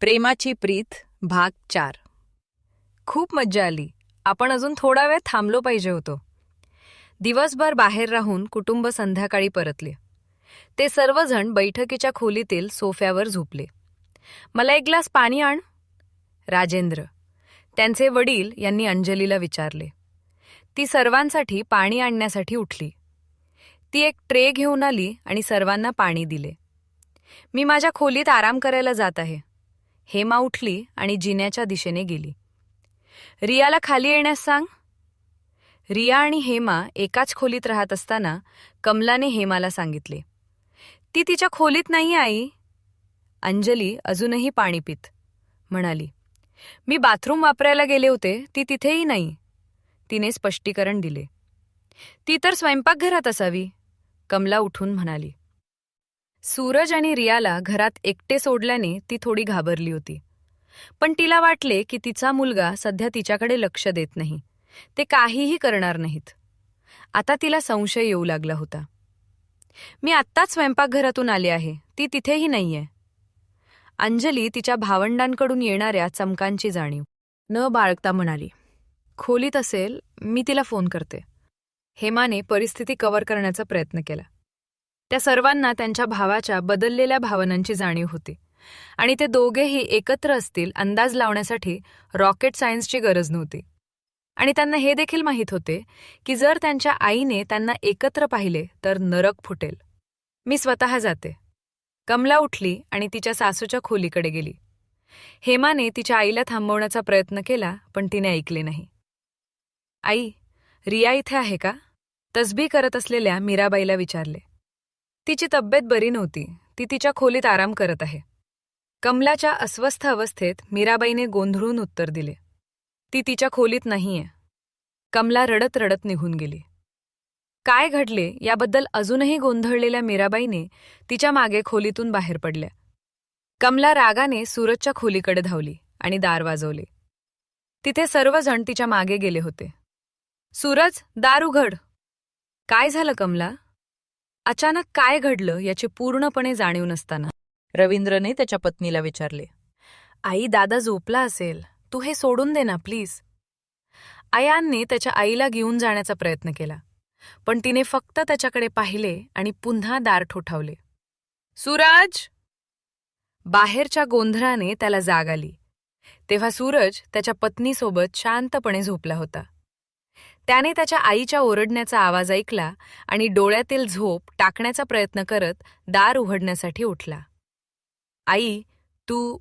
प्रेमाची प्रीत भाग चार. खूप मज्जा आली. आपण अजून थोडा वेळ थांबलो पाहिजे होतो. दिवसभर बाहेर राहून कुटुंब संध्याकाळी परतले. ते सर्वजण बैठकीच्या खोलीतील सोफ्यावर झोपले. मला एक ग्लास पाणी आण. राजेंद्र. त्यांचे वडील यांनी अंजलीला विचारले. ती सर्वांसाठी पाणी आणण्यासाठी उठली. ती एक ट्रे घेऊन आली आणि सर्वांना पाणी दिले. मी माझ्या खोलीत आराम करायला जात आहे. हेमा उठली आणि जिन्याच्या दिशेने गेली. रियाला खाली येण्यास सांग. रिया आणि हेमा एकाच खोलीत राहत असताना कमलाने हेमाला सांगितले. ती तिच्या खोलीत नाही आई. अंजली अजूनही पाणी पित. म्हणाली मी बाथरूम वापरायला गेले होते ती तिथेही नाही. तिने स्पष्टीकरण दिले. ती तर स्वयंपाकघरात असावी कमला उठून म्हणाली. सूरज आणि रियाला घरात एकटे सोडल्याने ती थोडी घाबरली होती. पण तिला वाटले की तिचा मुलगा सध्या तिच्याकडे लक्ष देत नाही. ते काहीही करणार नाहीत. आता तिला संशय येऊ लागला होता. मी आत्ताच स्वयंपाकघरातून आले आहे. ती तिथेही नाहीये. अंजली तिच्या भावंडांकडून येणाऱ्या चमकांची जाणीव. न बाळगता म्हणाली. खोलीत असेल मी तिला फोन करते. हेमाने परिस्थिती कव्हर करण्याचा प्रयत्न केला. त्या सर्वांना त्यांच्या भावाच्या बदललेल्या भावनांची जाणीव होती. आणि ते दोघेही एकत्र असतील अंदाज लावण्यासाठी रॉकेट सायन्सची गरज नव्हती. आणि त्यांना हे देखील माहीत होते की जर त्यांच्या आईने त्यांना एकत्र पाहिले तर नरक फुटेल. मी स्वतः जाते. कमला उठली आणि तिच्या सासूच्या खोलीकडे गेली. हेमाने तिच्या आईला थांबवण्याचा प्रयत्न केला पण तिने ऐकले नाही. आई रिया इथे आहे का? तसबी करत असलेल्या मीराबाईला विचारले. तिची तब्येत बरी नव्हती. ती तिच्या खोलीत आराम करत आहे. कमलाच्या अस्वस्थ अवस्थेत मीराबाईने गोंधळून उत्तर दिले. ती तिच्या खोलीत नाहीये. कमला रडत रडत निघून गेली. काय घडले याबद्दल अजूनही गोंधळलेल्या मीराबाईने तिच्यामागे खोलीतून बाहेर पडल्या. कमला रागाने सूरजच्या खोलीकडे धावली आणि दार वाजवले. तिथे सर्वजण तिच्यामागे गेले होते. सूरज दार उघड. काय झालं कमला? अचानक काय घडलं याची पूर्णपणे जाणीव नसताना. रवींद्रने त्याच्या पत्नीला विचारले. आई दादा झोपला असेल. तू हे सोडून दे ना प्लीज. आयांनी त्याच्या आईला घेऊन जाण्याचा प्रयत्न केला. पण तिने फक्त त्याच्याकडे पाहिले आणि पुन्हा दार ठोठावले. सूरज! बाहेरच्या गोंधळाने त्याला जाग आली. तेव्हा सूरज त्याच्या पत्नीसोबत शांतपणे झोपला होता. त्याने त्याच्या आईच्या ओरडण्याचा आवाज ऐकला आणि डोळ्यातील झोप टाकण्याचा प्रयत्न करत दार उघडण्यासाठी उठला. आई तू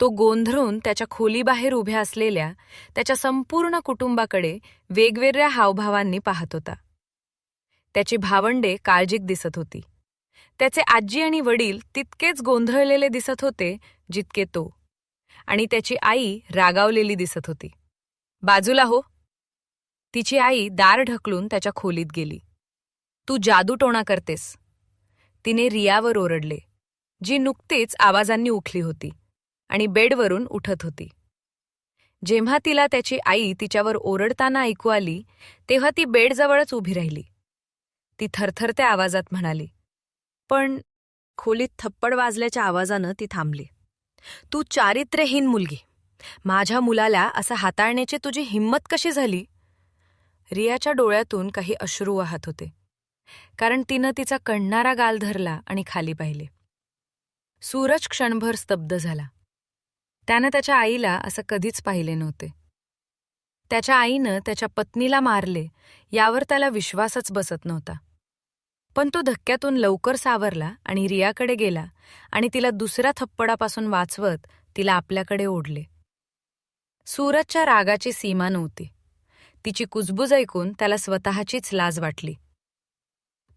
तो गोंधळून त्याच्या खोलीबाहेर उभ्या असलेल्या त्याच्या संपूर्ण कुटुंबाकडे वेगवेगळ्या हावभावांनी पाहत होता. त्याची भावंडे काळजीक दिसत होती. त्याचे आजी आणि वडील तितकेच गोंधळलेले दिसत होते जितके तो. आणि त्याची आई रागावलेली दिसत होती. बाजूला हो तिची आई दार ढकलून त्याच्या खोलीत गेली. तू जादूटोणा करतेस. तिने रियावर ओरडले जी नुकतीच आवाजांनी उठली होती आणि बेडवरून उठत होती. जेव्हा तिला त्याची आई तिच्यावर ओरडताना ऐकू आली तेव्हा ती बेडजवळच उभी राहिली. ती थरथरत्या आवाजात म्हणाली पण खोलीत थप्पड वाजल्याच्या आवाजानं ती थांबली. तू चारित्र्यहीन मुलगी. माझ्या मुलाला असं हाताळण्याची तुझी हिंमत कशी झाली? रियाच्या डोळ्यातून काही अश्रू वाहत होते. कारण तिनं तिचा कणणारा गाल धरला आणि खाली पाहिले. सूरज क्षणभर स्तब्ध झाला. त्यानं त्याच्या आईला असं कधीच पाहिले नव्हते. त्याच्या आईनं त्याच्या पत्नीला मारले यावर त्याला विश्वासच बसत नव्हता. पण तो धक्क्यातून लवकर सावरला आणि रियाकडे गेला आणि तिला दुसऱ्या थप्पडापासून वाचवत तिला आपल्याकडे ओढले. सूरजच्या रागाची सीमा नव्हती. तिची कुजबूज ऐकून त्याला स्वतःचीच लाज वाटली.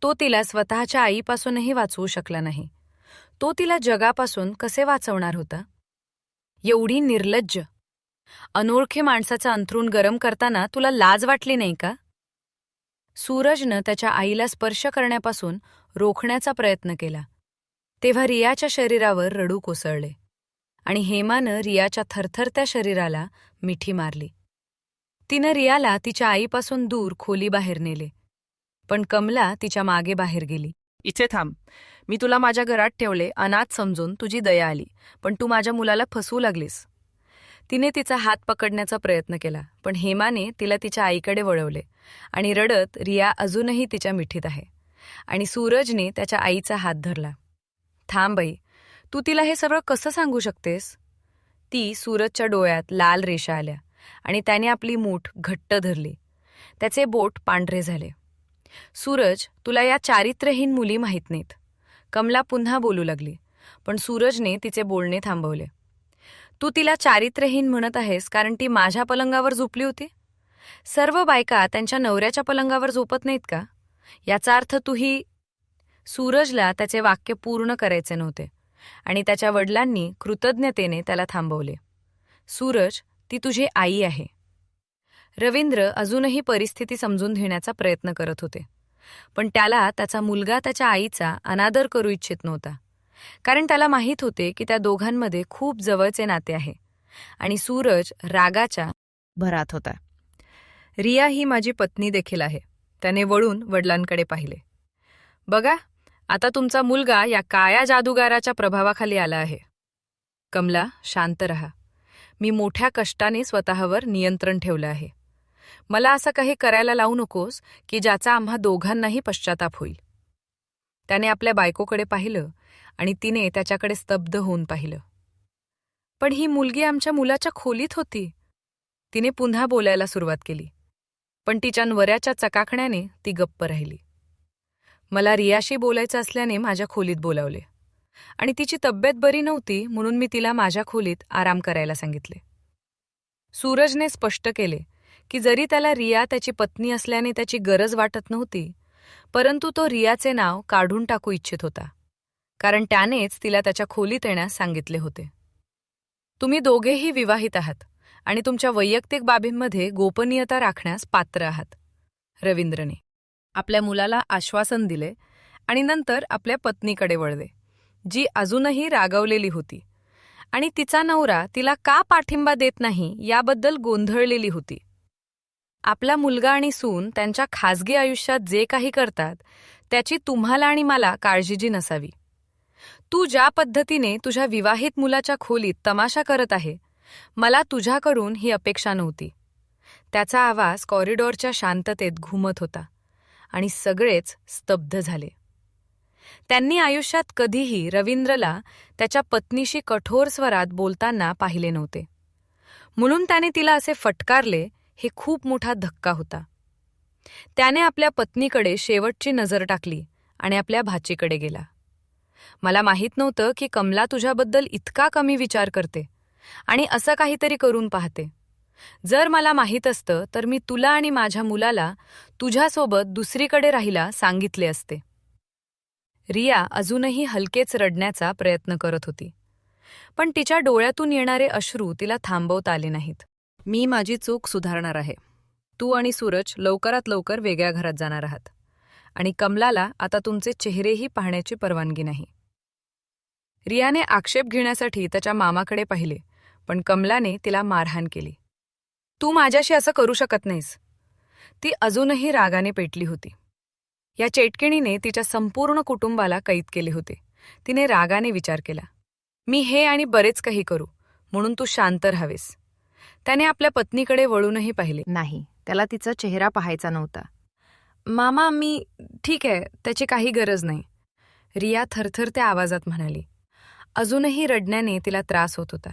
तो तिला स्वतःच्या आईपासूनही वाचवू शकला नाही. तो तिला जगापासून कसे वाचवणार होता? एवढी निर्लज्ज. अनोळखी माणसाचं अंथरूण गरम करताना तुला लाज वाटली नाही का? सूरजनं त्याच्या आईला स्पर्श करण्यापासून रोखण्याचा प्रयत्न केला. तेव्हा रियाच्या शरीरावर रडू कोसळले आणि हेमानं रियाच्या थरथरत्या शरीराला मिठी मारली. तिनं रियाला तिच्या आईपासून दूर खोलीबाहेर नेले. पण कमला तिच्यामागे बाहेर गेली. इथे थांब. मी तुला माझ्या घरात ठेवले अनाथ समजून तुझी दया आली पण तू माझ्या मुलाला फसवू लागलीस. तिने तिचा हात पकडण्याचा प्रयत्न केला पण हेमाने तिला तिच्या आईकडे वळवले आणि रडत रिया अजूनही तिच्या मिठीत आहे. आणि सूरजने त्याच्या आईचा हात धरला. थांब बाई तू तिला हे सगळं कसं सांगू शकतेस? ती सूरजच्या डोळ्यात लाल रेषा आल्या. आणि त्याने आपली मूठ घट्ट धरली. त्याचे बोट पांढरे झाले. सूरज तुला या चारित्र्यहीन मुली माहीत नाहीत. कमला पुन्हा बोलू लागली पण सूरजने तिचे बोलणे थांबवले. तू तिला चारित्र्यहीन म्हणत आहेस कारण ती माझ्या पलंगावर झोपली होती? सर्व बायका त्यांच्या नवऱ्याच्या पलंगावर झोपत नाहीत का? याचा अर्थ तूही सूरजला त्याचे वाक्य पूर्ण करायचे नव्हते आणि त्याच्या वडिलांनी कृतज्ञतेने त्याला थांबवले. सूरज ती तुझी आई आहे. रवींद्र अजूनही परिस्थिती समजून घेण्याचा प्रयत्न करत होते. पण त्याला त्याचा मुलगा त्याच्या आईचा अनादर करू इच्छित नव्हता. कारण त्याला माहीत होते की त्या दोघांमध्ये खूप जवळचे नाते आहे. आणि सूरज रागाच्या भरात होता. रिया ही माझी पत्नी देखील आहे. त्याने वळून वडिलांकडे पाहिले. बघा आता तुमचा मुलगा या काळ्या जादूगाराच्या प्रभावाखाली आला आहे. कमला शांत रहा. मी मोठ्या कष्टाने स्वतःवर नियंत्रण ठेवलं आहे. मला असं काही करायला लावू नकोस की ज्याचा आम्हा दोघांनाही पश्चाताप होईल. त्याने आपल्या बायकोकडे पाहिलं आणि तिने त्याच्याकडे स्तब्ध होऊन पाहिलं. पण ही मुलगी आमच्या मुलाच्या खोलीत होती. तिने पुन्हा बोलायला सुरुवात केली. पण तिच्या नवऱ्याच्या चकाकण्याने ती गप्प राहिली. मला रियाशी बोलायचं असल्याने माझ्या खोलीत बोलावले. आणि तिची तब्येत बरी नव्हती म्हणून मी तिला माझ्या खोलीत आराम करायला सांगितले. सूरजने स्पष्ट केले की जरी त्याला रिया त्याची पत्नी असल्याने त्याची गरज वाटत नव्हती परंतु तो रियाचे नाव काढून टाकू इच्छित होता कारण त्यानेच तिला त्याच्या खोलीत येण्यास सांगितले होते. तुम्ही दोघेही विवाहित आहात आणि तुमच्या वैयक्तिक बाबींमध्ये गोपनीयता राखण्यास पात्र आहात रवींद्रने. आपल्या मुलाला आश्वासन दिले आणि नंतर आपल्या पत्नीकडे वळले. जी अजूनही रागवलेली होती. आणि तिचा नवरा तिला का पाठिंबा देत नाही याबद्दल गोंधळलेली होती. आपला मुलगा आणि सून त्यांच्या खाजगी आयुष्यात जे काही करतात त्याची तुम्हाला आणि मला काळजीची नसावी. तू ज्या पद्धतीने तुझ्या विवाहित मुलाच्या खोलीत तमाशा करत आहे मला तुझ्याकडून ही अपेक्षा नव्हती. त्याचा आवाज कॉरिडॉरच्या शांततेत घुमत होता आणि सगळेच स्तब्ध झाले. त्यांनी आयुष्यात कधीही रवींद्रला त्याच्या पत्नीशी कठोर स्वरात बोलताना पाहिले नव्हते. म्हणून त्याने तिला असे फटकारले हे खूप मोठा धक्का होता. त्याने आपल्या पत्नीकडे शेवटची नजर टाकली आणि आपल्या भाचीकडे गेला. मला माहीत नव्हतं की कमला तुझ्याबद्दल इतका कमी विचार करते आणि असं काहीतरी करून पाहते. जर मला माहीत असतं तर मी तुला आणि माझ्या मुलाला तुझ्यासोबत दुसरीकडे राहिला सांगितले असते. रिया अजूनही हलकेच रडण्याचा प्रयत्न करत होती. पण तिच्या डोळ्यातून येणारे अश्रू तिला थांबवता आले नाहीत. मी माझी चूक सुधारणार आहे. तू आणि सूरज लवकरात लवकर वेगळ्या घरात जाणार आहात. आणि कमलाला आता तुमचे चेहरेही पाहण्याची परवानगी नाही. रियाने आक्षेप घेण्यासाठी त्याच्या मामाकडे पाहिले पण कमलाने तिला मारहाण केली. तू माझ्याशी असं करू शकत नाहीस. ती अजूनही रागाने पेटली होती. या चेटकिणीने तिच्या संपूर्ण कुटुंबाला कैद केले होते. तिने रागाने विचार केला मी हे आणि बरेच काही करू म्हणून तू शांत राहावेस. त्याने आपल्या पत्नीकडे वळूनही पाहिले. नाही त्याला तिचा चेहरा पाहायचा नव्हता. मामा मी ठीक आहे त्याची काही गरज नाही. रिया थरथरत्या आवाजात म्हणाली. अजूनही रडण्याने तिला त्रास होत होता.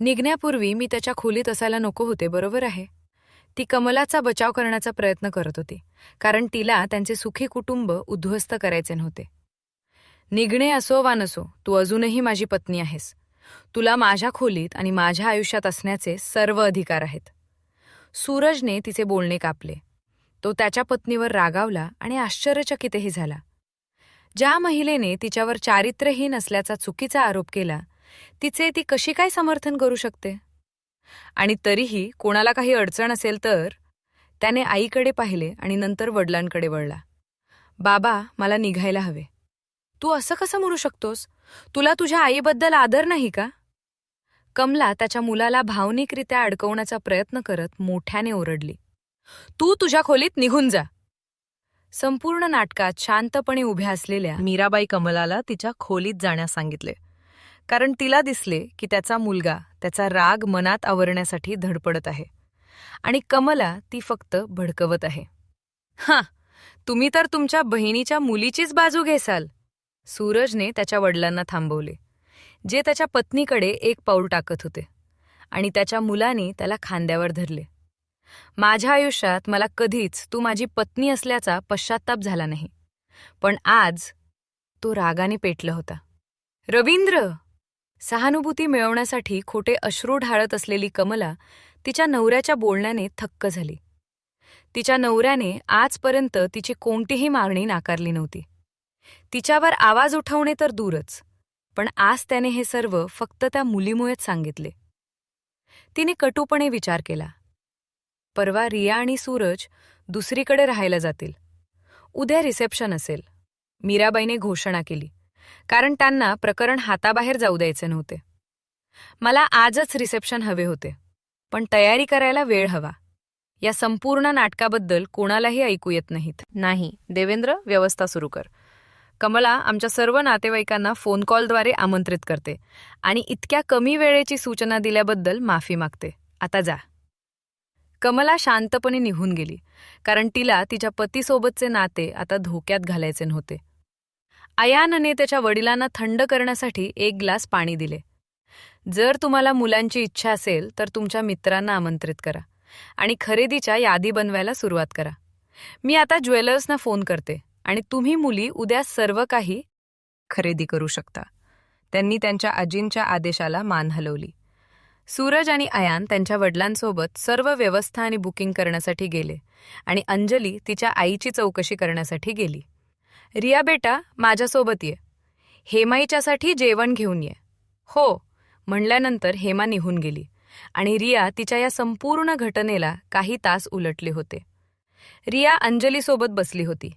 निघण्यापूर्वी मी त्याच्या खोलीत असायला नको होते बरोबर आहे. ती कमलाचा बचाव करण्याचा प्रयत्न करत होती कारण तिला त्यांचे सुखी कुटुंब उद्ध्वस्त करायचे नव्हते. निघणे असो वा नसो तू अजूनही माझी पत्नी आहेस. तुला माझ्या खोलीत आणि माझ्या आयुष्यात असण्याचे सर्व अधिकार आहेत. सूरजने तिचे बोलणे कापले. तो त्याच्या पत्नीवर रागावला आणि आश्चर्यचकितही झाला. ज्या महिलेने तिच्यावर चारित्र्यहीन असल्याचा चुकीचा आरोप केला तिचे ती कशी काय समर्थन करू शकते? आणि तरीही कोणाला काही अडचण असेल तर त्याने आईकडे पाहिले आणि नंतर वडिलांकडे वळला. बाबा मला निघायला हवे. तू असं कसं म्हणू शकतोस? तुला तुझ्या आईबद्दल आदर नाही का? कमला त्याच्या मुलाला भावनिकरित्या अडकवण्याचा प्रयत्न करत मोठ्याने ओरडली. तू तुझ्या खोलीत निघून जा. संपूर्ण नाटकात शांतपणे उभ्या असलेल्या मीराबाई कमलाला तिच्या खोलीत जाण्यास सांगितले. कारण तिला दिसले की त्याचा मुलगा त्याचा राग मनात आवरण्यासाठी धडपडत आहे. आणि कमला ती फक्त भडकवत आहे. हां तुम्ही तर तुमच्या बहिणीच्या मुलीचीच बाजू घेसाल. सूरजने त्याच्या वडिलांना थांबवले जे त्याच्या पत्नीकडे एक पाऊल टाकत होते आणि त्याच्या मुलाने त्याला खांद्यावर धरले. माझ्या आयुष्यात मला कधीच तू माझी पत्नी असल्याचा पश्चाताप झाला नाही पण आज तो रागाने पेटला होता. रवींद्र! सहानुभूती मिळवण्यासाठी खोटे अश्रू ढाळत असलेली कमला तिच्या नवऱ्याच्या बोलण्याने थक्क झाली. तिच्या नवऱ्याने आजपर्यंत तिची कोणतीही मागणी नाकारली नव्हती. तिच्यावर आवाज उठवणे तर दूरच पण आज त्याने हे सर्व फक्त त्या मुलीमुळेच सांगितले. तिने कटूपणे विचार केला. परवा रिया आणि सूरज दुसरीकडे राहायला जातील. उद्या रिसेप्शन असेल. मीराबाईने घोषणा केली. कारण त्यांना प्रकरण हाताबाहेर जाऊ द्यायचे नव्हते. मला आजच रिसेप्शन हवे होते पण तयारी करायला वेळ हवा. या संपूर्ण नाटकाबद्दल कोणालाही ऐकू येत नाहीत. नाही देवेंद्र व्यवस्था सुरू कर. कमला आमच्या सर्व नातेवाईकांना फोन कॉलद्वारे आमंत्रित करते आणि इतक्या कमी वेळेची सूचना दिल्याबद्दल माफी मागते. आता जा. कमला शांतपणे निघून गेली कारण तिला तिच्या पतीसोबतचे नाते आता धोक्यात घालायचे नव्हते. अयानने त्याच्या वडिलांना थंड करण्यासाठी एक ग्लास पाणी दिले. जर तुम्हाला मुलांची इच्छा असेल तर तुमच्या मित्रांना आमंत्रित करा आणि खरेदीच्या यादी बनवायला सुरुवात करा. मी आता ज्वेलर्सना फोन करते आणि तुम्ही मुली उद्या सर्व काही खरेदी करू शकता. त्यांनी त्यांच्या आजींच्या आदेशाला मान हलवली. सूरज आणि अयान त्यांच्या वडिलांसोबत सर्व व्यवस्था आणि बुकिंग करण्यासाठी गेले आणि अंजली तिच्या आईची चौकशी करण्यासाठी गेली. रिया बेटा माझ्यासोबत ये हेमाईच्यासाठी जेवण घेऊन ये. हो म्हणल्यानंतर हेमा निघून गेली आणि रिया तिच्या या संपूर्ण घटनेला काही तास उलटले होते. रिया अंजलीसोबत बसली होती.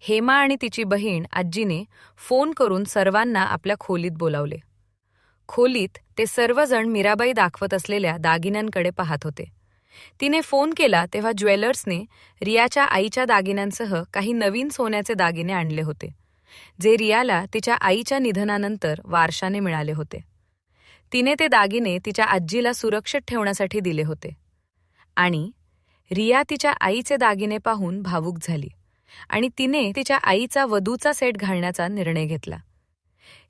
हेमा आणि तिची बहीण आजीने फोन करून सर्वांना आपल्या खोलीत बोलावले. खोलीत ते सर्वजण मीराबाई दाखवत असलेल्या दागिन्यांकडे पाहत होते. तिने फोन केला तेव्हा ज्वेलर्सने रियाच्या आईच्या दागिन्यांसह काही नवीन सोन्याचे दागिने आणले होते जे रियाला तिच्या आईच्या निधनानंतर वारशाने मिळाले होते. तिने ते दागिने तिच्या आजीला सुरक्षित ठेवण्यासाठी दिले होते आणि रिया तिच्या आईचे दागिने पाहून भावूक झाली आणि तिने तिच्या आईचा वधूचा सेट घालण्याचा निर्णय घेतला.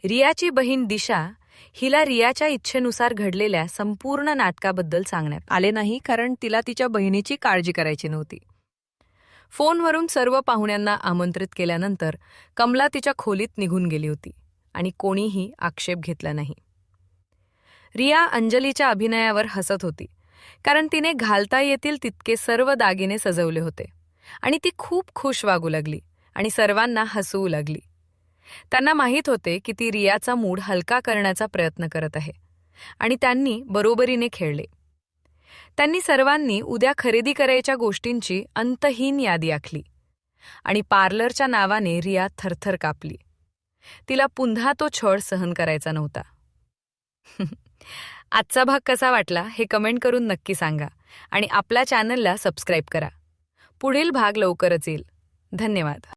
रियाची बहीण दिशा हिला रियाच्या इच्छेनुसार घडलेल्या संपूर्ण नाटकाबद्दल सांगण्यात आले नाही कारण तिला तिच्या बहिणीची काळजी करायची नव्हती. फोनवरून सर्व पाहुण्यांना आमंत्रित केल्यानंतर कमला तिच्या खोलीत निघून गेली होती आणि कोणीही आक्षेप घेतला नाही. रिया अंजलीच्या अभिनयावर हसत होती कारण तिने घालता येतील तितके सर्व दागिने सजवले होते आणि ती खूप खुश वागू लागली आणि सर्वांना हसवू लागली. त्यांना माहीत होते की ती रियाचा मूड हलका करण्याचा प्रयत्न करत आहे. आणि त्यांनी बरोबरीने खेळले. त्यांनी सर्वांनी उद्या खरेदी करायच्या गोष्टींची अंतहीन यादी आखली. आणि पार्लरच्या नावाने रिया थरथर कापली. तिला पुन्हा तो छळ सहन करायचा नव्हता. आजचा भाग कसा वाटला हे कमेंट करून नक्की सांगा आणि आपल्या चॅनलला सबस्क्राईब करा. पुढील भाग लवकरच येईल. धन्यवाद.